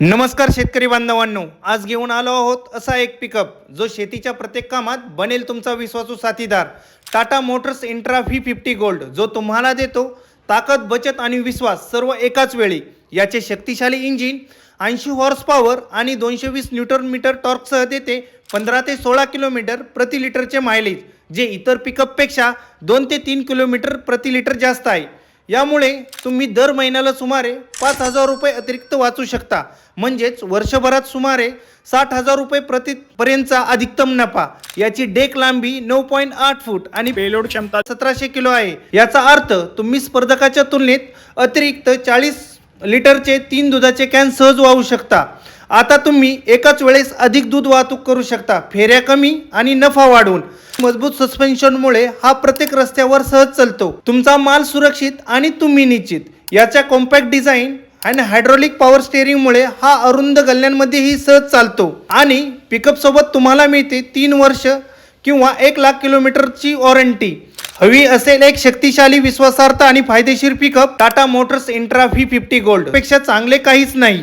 नमस्कार शेतकरी बांधवांनो आज घेऊन आलो आहोत असा एक पिकअप जो शेतीच्या प्रत्येक कामात बनेल तुमचा विश्वासू साथीदार. Tata Motors Intra V fifty Gold जो तुम्हाला देतो ताकद बचत आणि विश्वास सर्व एकाच वेळी. याचे शक्तिशाली इंजिन ऐंशी हॉर्स पॉवर आणि दोनशे वीस न्यूटन मीटर टॉर्कसह देते पंधरा ते सोळा किलोमीटर प्रति लिटरचे मायलेज जे इतर पिकअपपेक्षा दोन ते तीन किलोमीटर प्रति लिटर जास्त आहे. यामुळे तुम्ही दर महिन्याला सुमारे पाच हजार रुपये अतिरिक्त वाचू शकता. म्हणजेच वर्षभरात सुमारे साठ हजार रुपये प्रति पर्यंतचा अधिकतम नफा. याची डेक लांबी नऊ पॉईंट आठ फूट आणि पेलोड क्षमता सतराशे किलो आहे. याचा अर्थ तुम्ही स्पर्धकाच्या तुलनेत अतिरिक्त चाळीस लिटरचे तीन दुधाचे कॅन सहज वाहू शकता. आता तुम्ही एकाच वेळेस अधिक दूध वाहतूक करू शकता. फेऱ्या कमी आणि नफा वाढवून मजबूत सस्पेन्शनमुळे हा प्रत्येक रस्त्यावर सहज चालतो. तुमचा माल सुरक्षित आणि तुम्ही निश्चित. याच्या कॉम्पॅक्ट डिझाईन आणि हायड्रॉलिक पॉवर स्टेअरिंगमुळे हा अरुंद गल्ल्यांमध्येही सहज चालतो. आणि पिकअपसोबत तुम्हाला मिळते तीन वर्ष किंवा एक लाख किलोमीटरची वॉरंटी हवी असेल एक शक्तिशाली विश्वासार्थ आणि फायदेशीर pickup Tata Motors Intra V fifty गोल्डपेक्षा चांगले काहीच नाही.